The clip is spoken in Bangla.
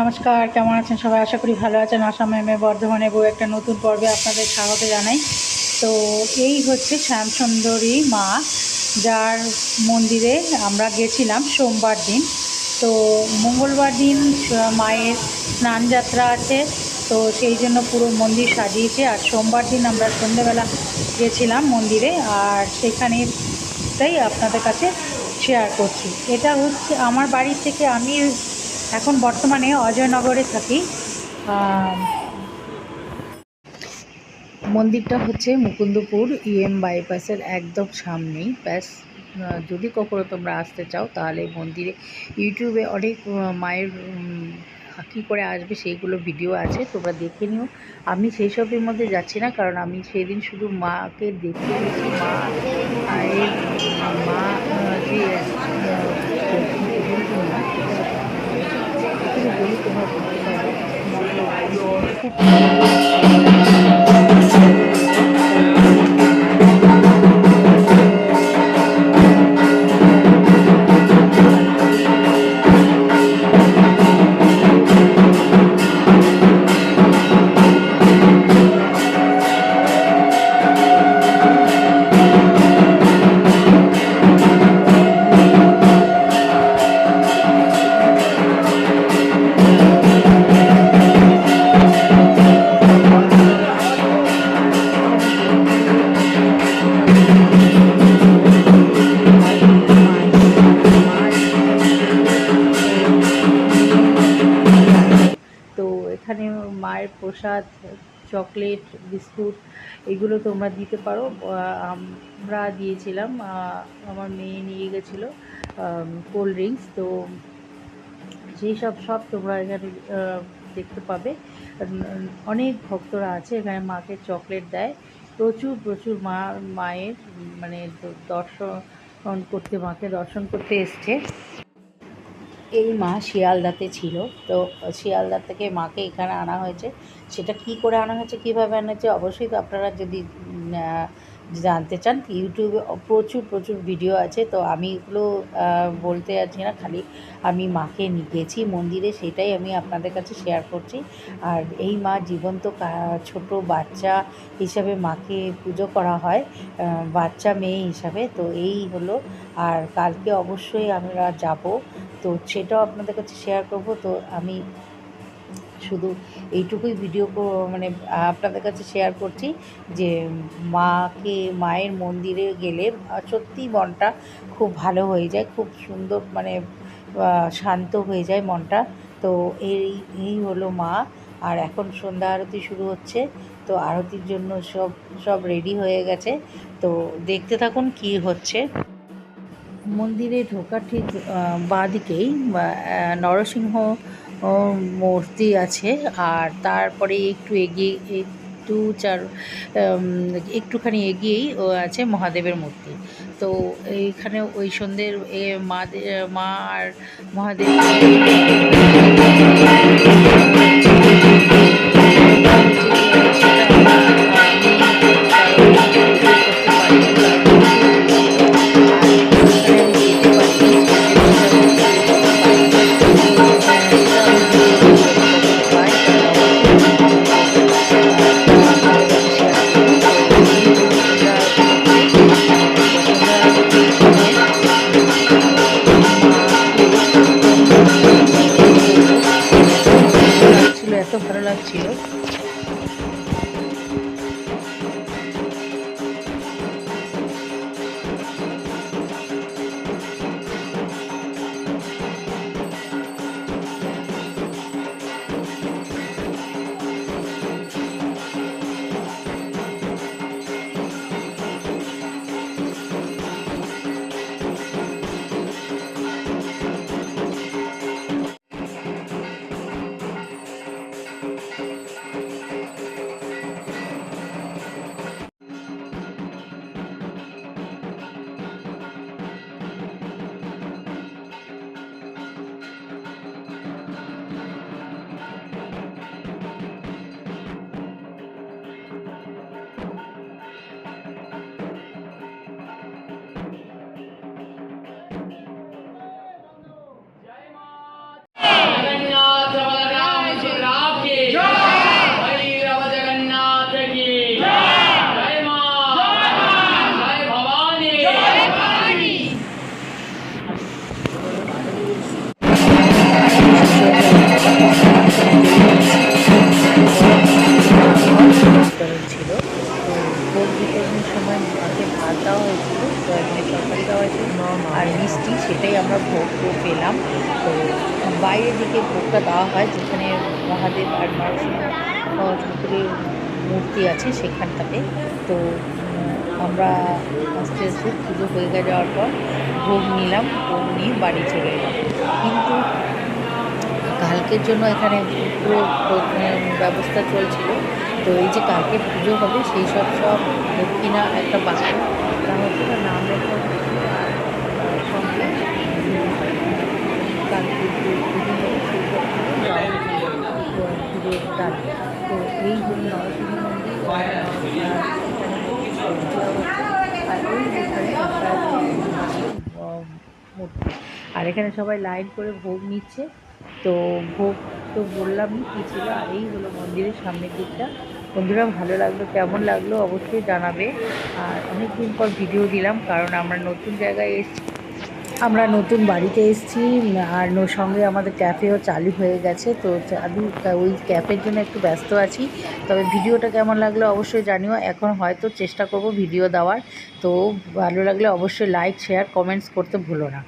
নমস্কার, কেমন আছেন সবাই? আশা করি ভালো আছেন। আসাম এমএ বর্ধমানে বউ একটা নতুন পর্বে আপনাদের স্বাগত জানাই। তো এই হচ্ছে শ্যামসুন্দরী মা, যার মন্দিরে আমরা গেছিলাম সোমবার দিন। তো মঙ্গলবার দিন মায়ের স্নান যাত্রা আছে। তো সেই জন্য পুরো মন্দির সাজিয়েছে। আর সোমবার দিন আমরা সন্ধ্যেবেলা গেছিলাম মন্দিরে। আর সেখানে তাই আপনাদের কাছে শেয়ার করছি। এটা হচ্ছে আমার বাড়ি থেকে আমি এখন বর্তমানে অজয়নগরে থাকি মন্দিরটা হচ্ছে মুকুন্দপুর ইএম বাইপাসের একদম সামনেই ব্যাস যদি কখনো তোমরা আসতে চাও তাহলে মন্দিরে ইউটিউবে অনেক মায়ের কী করে আসবে সেইগুলো ভিডিও আছে তোমরা দেখে নিও আমি সেই সবের মধ্যে যাচ্ছি না কারণ আমি সেদিন শুধু মাকে গেছি মা মায়ের মা যে আহ, এখানে বলি তোমার খুব প্রসাদ, চকলেট, বিস্কুট এগুলো তোমরা দিতে পারো। আমরা দিয়েছিলাম আমার মেয়ে নিয়ে গেছিল কোল্ড ড্রিঙ্কস। তো সেই সব সব তোমরা এখানে দেখতে পাবে। অনেক ভক্তরা আছে, এখানে মাকে চকলেট দেয়। প্রচুর প্রচুর মা, মায়ের মানে দর্শন করতে, মাকে দর্শন করতে এসছে। এই মা শিয়ালদাতে ছিল। তো শিয়ালদা থেকে মাকে এখানে আনা হয়েছে। সেটা কি করে আনা হয়েছে, কীভাবে আনা হয়েছে, অবশ্যই তো আপনারা যদি জানতে চান, ইউটিউবে প্রচুর প্রচুর ভিডিও আছে। তো আমি এগুলো বলতে যাচ্ছি না, খালি আমি মাকে নিয়ে গেছি মন্দিরে, সেটাই আমি আপনাদের কাছে শেয়ার করছি। আর এই মা জীবন্ত ছোট বাচ্চা হিসাবে মাকে পুজো করা হয় বাচ্চা মেয়ে হিসাবে। তো এই হলো। আর কালকে অবশ্যই আমরা যাব তো সেটাও আপনাদের কাছে শেয়ার করব। তো আমি শুধু এইটুকুই ভিডিও মানে আপনাদের কাছে শেয়ার করছি যে মাকে, মায়ের মন্দিরে গেলে সত্যিই মনটা খুব ভালো হয়ে যায়, খুব সুন্দর মানে শান্ত হয়ে যায় মনটা। তো এই এই হলো মা। আর এখন সন্ধ্যা আরতি শুরু হচ্ছে, তো আরতির জন্য সব সব রেডি হয়ে গেছে। তো দেখতে থাকুন কি হচ্ছে। মন্দিরে ঢোকার ঠিক বাঁদিকেই নরসিংহ মূর্তি আছে। আর তারপরে একটু এগিয়ে, একটু চার একটুখানি এগিয়েই আছে মহাদেবের মূর্তি। তো এইখানে ওই সন্ধ্যের মা মা আর মহাদেব আমরা ভোগ পেলাম। তো বাইরের দিকে ভোগটা দেওয়া হয়, যেখানে মহাদেব আর ঠাকুরের মূর্তি আছে সেখানটাতে। তো আমরা আস্তে আস্তে পুজো হয়ে যাওয়ার পর ভোগ নিলাম, ভোগ নিয়ে বাড়ি চলে এলাম। কিন্তু কালকের জন্য এখানে পুরো ব্যবস্থা চলছিল। তো এই যে কালকে পুজো হবে, সেই সব সব দক্ষিণা একটা বাক্য তার হচ্ছে নাম তো এই আর এখানে সবাই লাইন করে ভোগ নিচ্ছে। তো ভোগ তো বললামই কী ছিল, আর এই হলো মন্দিরের সামনের দিকটা। বন্ধুরা, ভালো লাগল, কেমন লাগল অবশ্যই জানাবে। আর অনেক দিন পর ভিডিও দিলাম, কারণ আমরা নতুন জায়গায় এসেছি। আমরা নতুন বাড়িতে এসেছি, আর সঙ্গে আমাদের ক্যাফেও চালু হয়ে গেছে। তো আমি ওই ক্যাফের জন্য একটু ব্যস্ত আছি। তবে ভিডিওটা কেমন লাগল অবশ্যই জানিও। এখন হয়তো চেষ্টা করব ভিডিও দেওয়ার। তো ভালো লাগলে অবশ্যই লাইক শেয়ার কমেন্টস করতে ভুলো না।